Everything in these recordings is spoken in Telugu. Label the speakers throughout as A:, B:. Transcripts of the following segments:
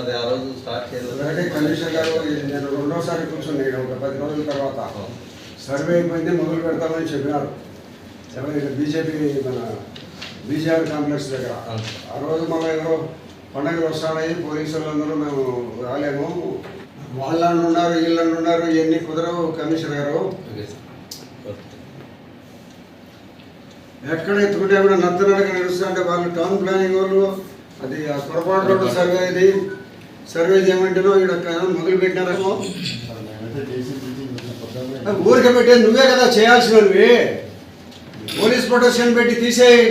A: అది ఆ రోజు స్టార్ట్ చేయలేదు.
B: కమిషనర్ గారు నేను రెండోసారి కూర్చున్నాను ఒక పది రోజుల తర్వాత. సర్వే అయిపోయింది మొదలు పెడతామని చెప్పినారు. ఎవరైనా బీజేపీ మన బీజేపీ కాంప్లెక్స్ దగ్గర. ఆ. రోజు మళ్ళీ ఎవరో పండగలు వస్తాయి పోలీసులు అందరూ మేము రాలేము. వాళ్ళని ఉన్నారు వీళ్ళని ఉన్నారు ఇవన్నీ కుదరవు కమిషనర్ గారు. ఎక్కడ ఎత్తుకుంటే కూడా నత్తనడక నడుస్తుంటే వాళ్ళు టౌన్ ప్లానింగ్ వాళ్ళు అది పొరపాటు సర్వే ఇది. సర్వే చేయమంటేనో ఇక్కడ మొదలు పెట్టినారేమో ఊరికే పెట్టేది నువ్వే కదా చేయాల్సినవి. పోలీస్ ప్రొటెక్షన్ పెట్టి తీసేయి.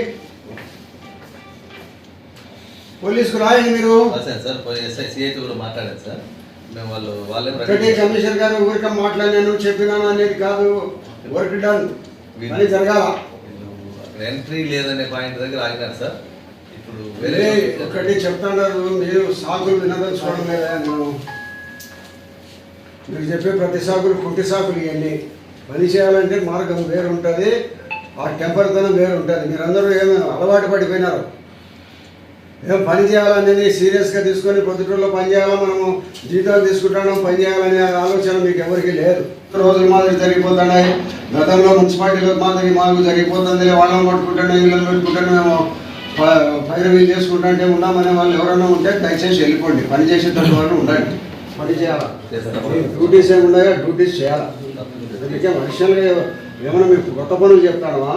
B: పోలీసుకు రాయండి మీరు.
A: రాశాను సార్ మేము వాళ్ళు వాళ్ళే
B: ఒకటి కమిషనర్ గారు ఊరికే మాట్లాడినాను చెప్పినాను అనేది కాదు. Work done. పని జరగాల.
A: ఎంట్రీ లేదనే పాయింట్ దగ్గర ఆగినారు సార్. వేరే
B: ఒక్కటి ఒకటి చెప్తున్నారు మీరు సాకులు వినదలుచుకోవడం లేదా నేను? మీరు చెప్పే ప్రతి సాకులు కుంటి సాకులు ఇవన్నీ. పని చేయాలంటే మార్గం వేరు ఉంటుంది ఆ టెంపర్తనం వేరు ఉంటుంది మీరందరూ ఏమో అలవాటు పడిపోయినారు. ఏం పని చేయాలనేది సీరియస్గా తీసుకొని పొద్దుటూరులో పని చేయాలా మనము? జీతాలు తీసుకుంటాం పని చేయాలనే ఆలోచన మీకు ఎవరికి లేదు. రోజులు మాదిరి జరిగిపోతున్నాయి. గతంలో మున్సిపాలిటీలో మాదిరి మాకు జరిగిపోతుంది వాళ్ళని పట్టుకుంటాను వీళ్ళని పెట్టుకుంటాను మేము పైరవీలు చేసుకుంటుంటే ఉన్నామనే వాళ్ళు ఎవరైనా ఉంటే దయచేసి వెళ్ళిపోండి. పని చేసేటట్టు వాళ్ళు ఉండండి. పని చేయాలా? డ్యూటీస్ ఏమి ఉన్నాయో డ్యూటీస్ చేయాలా? అందుకే మనుషులుగా ఏమైనా మీకు కొత్త పనులు చెప్తానవా?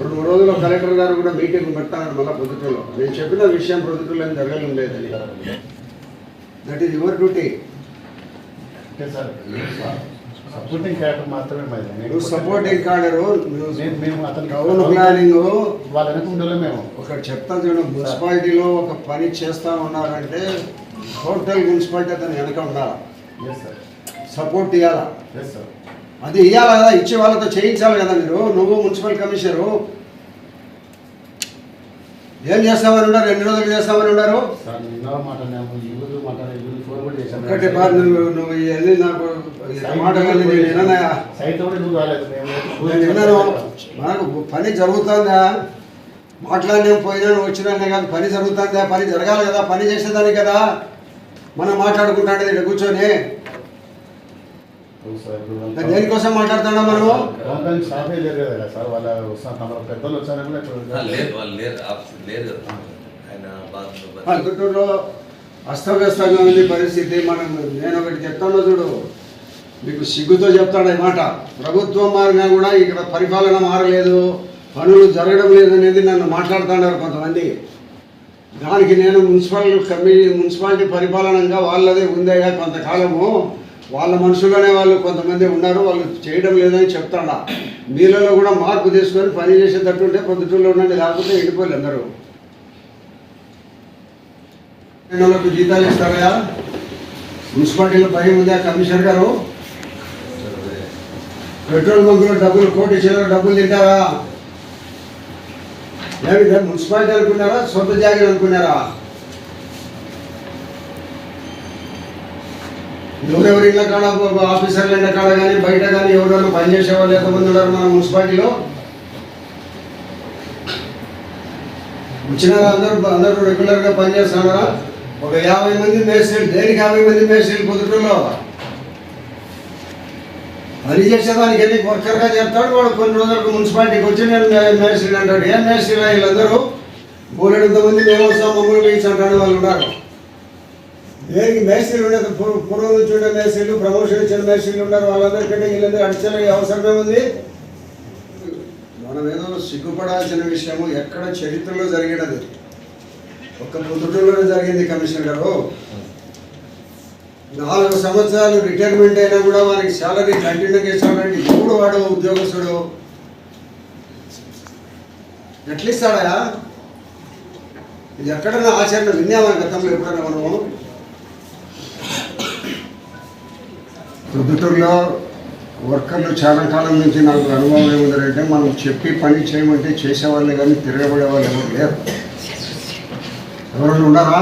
B: రెండు మూడు రోజుల్లో కలెక్టర్ గారు కూడా మీటింగ్ పెడతాను మళ్ళీ పొద్దుటూరులో. నేను చెప్పిన విషయం పొద్దుటూరులో ఏం జరగడం లేదని. That is your duty
C: supporting character మాత్రమే మాది
B: నువ్వు సపోర్టింగ్ కార్డరు
C: నేను మేము అతనికి
B: టౌన్ ప్లానింగ్
C: వాళ్ళ ఉండాలి మేము.
B: ఒకటి చెప్తాను చూడండి మున్సిపాలిటీలో ఒక పని చేస్తా ఉన్నారంటే టోటల్ మున్సిపాలిటీ అతను వెనక ఉండాలి? సపోర్ట్ ఇవ్వాలా అది ఇవ్వాలి కదా? ఇచ్చే వాళ్ళతో చేయించాలి కదా మీరు. నువ్వు మున్సిపల్ కమిషనరు ఏం చేస్తామని ఉన్నారు? ఎన్ని రోజులు చేస్తామని ఉన్నారు? ఒకటి బాధ నువ్వు నువ్వు నాకు విన్నాను. మనకు పని జరుగుతుందా? మాట్లాడినా పోయినా వచ్చినా కాదు పని జరుగుతుందా? పని జరగాలి కదా పని చేసేదానికి కదా. మనం మాట్లాడుకుంటాంటే ఇక్కడ కూర్చొని
C: అవును సార్ ఇప్పుడు
B: మరి దేనికోసం మాట్లాడుతున్నాం మనము?
C: గవర్నమెంట్ స్టాఫే లేరు కదా సార్ వాళ్ళ మన పెద్దలు వచ్చారు
A: లేరు వాళ్ళు లేరు లేరు
B: గుంటూరులో అస్తవ్యస్తంగా ఉంది పరిస్థితి. మనం నేను ఒకటి చెప్తాను చూడు. మీకు సిగ్గుతో చెప్తాడు ఈ మాట. ప్రభుత్వం మారినా కూడా ఇక్కడ పరిపాలన మారలేదు పనులు జరగడం లేదు అనేది నన్ను మాట్లాడుతున్నారు కొంతమంది. దానికి నేను మున్సిపల్ కమి మున్సిపాలిటీ పరిపాలనంగా వాళ్ళదే ఉందయ్యా కొంతకాలము. వాళ్ళ మనుషుల్లోనే వాళ్ళు కొంతమంది ఉన్నారు వాళ్ళు చేయడం లేదని చెప్తాడా. మీలలో కూడా మార్పు తీసుకొని పని చేసేటట్టు ఉంటే పొద్దుటూరులో ఉండండి లేకపోతే వెళ్ళిపోయి అందరూ. వాళ్ళకు జీతాలు ఇస్తారయా మున్సిపాలిటీలో భయం ఉందా కమిషనర్ గారు? పెట్రోల్ బంకులో డబ్బులు కోటి చిల్లర డబ్బులు తింటారా? ఏమిటా మున్సిపాలిటీ అనుకున్నారా? సొంత జాగ్రత్త అనుకున్నారా? ఎవరెవరి ఇళ్ళ కాడ ఆఫీసర్ల ఇళ్ళ కాడ కానీ బయట కానీ ఎవరెవరు పనిచేసే వాళ్ళు ఎంతమంది ఉన్నారు మన మున్సిపాలిటీలో? వచ్చిన అందరూ అందరూ రెగ్యులర్గా పనిచేస్తున్నారా ఒక యాభై మంది మేస్త్రీలు దేనికి యాభై మంది మేస్త్రీలు పొద్దుటూరులో పని చేసేదానికి వెళ్ళి వర్కర్గా చెప్తాడు వాడు కొన్ని రోజులకు మున్సిపాలిటీకి వచ్చి నేను మేస్త్రీలు అంటాడు. ఏం మేస్త్రీలు వీళ్ళందరూ? బోలెడంత మంది మేము వస్తాం మమ్మల్ని వేయించి అంటాడు వాళ్ళు ఉన్నారు. దేనికి మేస్త్రీలు ఉండదు పూర్వం నుంచి ఉండే మేస్త్రీలు ప్రమోషన్ ఇచ్చిన మేస్త్రీలు ఉన్నారు వాళ్ళందరికంటే వీళ్ళందరూ అడిచే అవసరమే ఉంది. మనం ఏదో సిగ్గుపడాల్సిన విషయము ఎక్కడ చరిత్రలో జరిగినది ఒక్క పొద్దుటూరులోనే జరిగింది కమిషనర్ గారు. నాలుగు సంవత్సరాలు రిటైర్మెంట్ అయినా కూడా వారికి శాలరీ కంటిన్యూగా ఇస్తాడంటే ఎప్పుడు వాడు ఉద్యోగస్తుడు. ఎట్లా ఇస్తాడా? ఇది ఎక్కడన్నా ఆచరణ విన్నామా గతంలో ఎప్పుడన్నా మనము? ప్రొద్దుటూరులో వర్కర్లు చాలా కాలం నుంచి నాకు అనుభవం ఏముందంటే మనం చెప్పి పని చేయమంటే చేసేవాళ్ళే కానీ తిరగబడే వాళ్ళు ఎవరు లేరు. ఎవరైనా ఉన్నారా?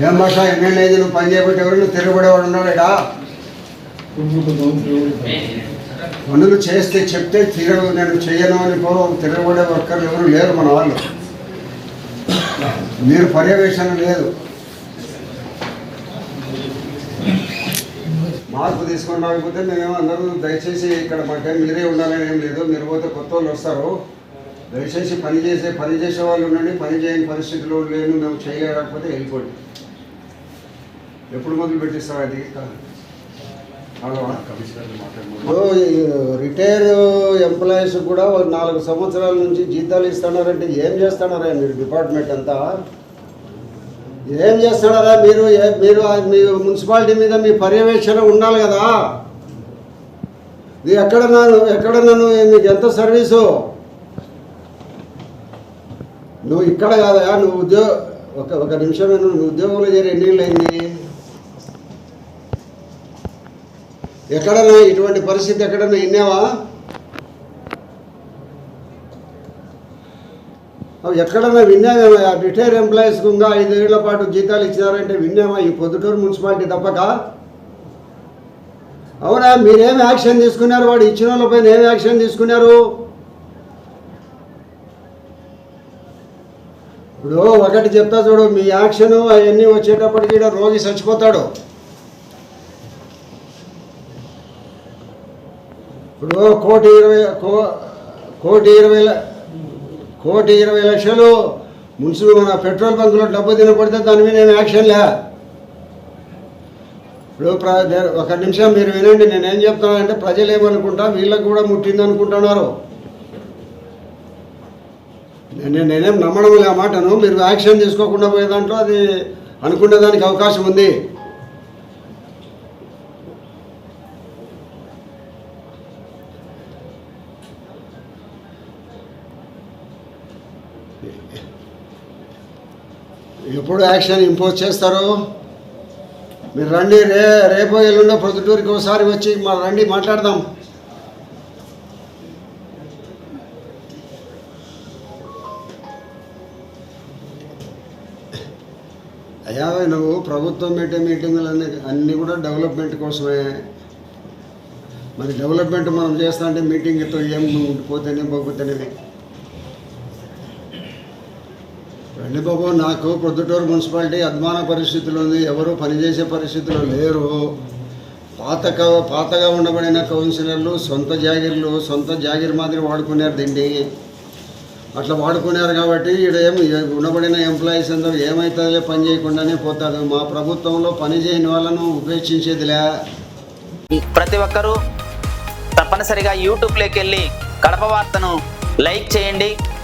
B: ఏం భాష? ఎన్నెళ్ళు అయింది నువ్వు పని చేయబట్టి ఎవరైనా తిరగబడేవాడు ఉన్నాడా పనులు చేస్తే చెప్తే తిరగ నేను చేయను అని పో తిరగబడే వర్కర్లు ఎవరు లేరు మన వాళ్ళు. మీరు పర్యవేక్షణ లేదు. మార్పు తీసుకొని రాకపోతే మేమేమో అందరూ దయచేసి ఇక్కడ మాకేం మీరే ఉండాలని ఏం లేదు. మీరు పోతే కొత్త వాళ్ళు వస్తారు. దయచేసి పని చేసే పని చేసే వాళ్ళు ఉండండి. పని చేయని పరిస్థితుల్లో లేను. మేము చేయలేకపోతే వెళ్ళిపోండి. ఎప్పుడు మొదలు పెట్టిస్తాం అది? రిటైర్ ఎంప్లాయీస్ కూడా నాలుగు సంవత్సరాల నుంచి జీతాలు ఇస్తున్నారంటే ఏం చేస్తున్నారా మీరు డిపార్ట్మెంట్ అంతా? ఏం చేస్తాడరా? మీరు మీరు మీ మున్సిపాలిటీ మీద మీ పర్యవేక్షణ ఉండాలి కదా. ఎక్కడ నన్ను ఎక్కడ నన్ను మీకు ఎంత సర్వీసు? నువ్వు ఇక్కడ కాదా నువ్వు ఉద్యోగ ఒక ఒక నిమిషం నువ్వు ఉద్యోగంలో చేరి ఎన్ని అయింది ఎక్కడన్నా ఇటువంటి పరిస్థితి ఎక్కడన్నా విన్నావా? ఎక్కడైనా ఎక్కడన్నా ఆ రిటైర్ ఎంప్లాయీస్ ఇంకా ఐదేళ్ళ పాటు జీతాలు ఇచ్చినారంటే విన్నామా ఈ పొద్దుటూరు మున్సిపాలిటీ తప్పక. అవునా? మీరేం యాక్షన్ తీసుకున్నారు? వాడు ఇచ్చిన వాళ్ళపైన ఏం యాక్షన్ తీసుకున్నారు? ఇప్పుడు ఒకటి చెప్తా చూడు మీ యాక్షన్ అవన్నీ వచ్చేటప్పటికి రోగి చచ్చిపోతాడు. ఇప్పుడు కోటి ఇరవై కో కోటి ఇరవై కోటి ఇరవై లక్షలు మున్సిపల్ మన పెట్రోల్ బంకులో డబ్బు తినపడితే దాని మీద ఏం యాక్షన్ లే. ఇప్పుడు ప్ర ఒక నిమిషం మీరు వినండి నేనేం చెప్తున్నానంటే ప్రజలు ఏమనుకుంటా వీళ్ళకి కూడా ముట్టింది అనుకుంటున్నారు నేను నేనేం నమ్మడం లే మాటను మీరు యాక్షన్ తీసుకోకుండా పోయే దాంట్లో అది అనుకునే దానికి అవకాశం ఉంది. ఎప్పుడు యాక్షన్ ఇంపోజ్ చేస్తారు? మీరు రండి రే రేపో ఎల్లుండో ప్రొద్దుటూరికి ఒకసారి వచ్చి మరి రండి మాట్లాడదాం. అయ్యా నువ్వు ప్రభుత్వం పెట్టే మీటింగులు అన్ని అన్నీ కూడా డెవలప్మెంట్ కోసమే. మరి డెవలప్మెంట్ మనం చేస్తా అంటే మీటింగ్తో ఏం పోతేనే పోతేనే రండి బాబు నాకు ప్రొద్దుటూరు మున్సిపాలిటీ అద్మాన పరిస్థితులు ఉంది. ఎవరు పనిచేసే పరిస్థితులు లేరు. పాత పాతగా ఉండబడిన కౌన్సిలర్లు సొంత జాగిర్లు సొంత జాగిర్ మాదిరి వాడుకున్నారు దీన్ని అట్లా వాడుకున్నారు కాబట్టి ఇక్కడ ఏం ఉండబడిన ఎంప్లాయీస్ అందరూ ఏమవుతుందో పని చేయకుండానే పోతారు. మా ప్రభుత్వంలో పని చేయని వాళ్ళను ఉపేక్షించేదిలే.
D: ప్రతి ఒక్కరూ తప్పనిసరిగా యూట్యూబ్లోకి వెళ్ళి కడప వార్తను లైక్ చేయండి.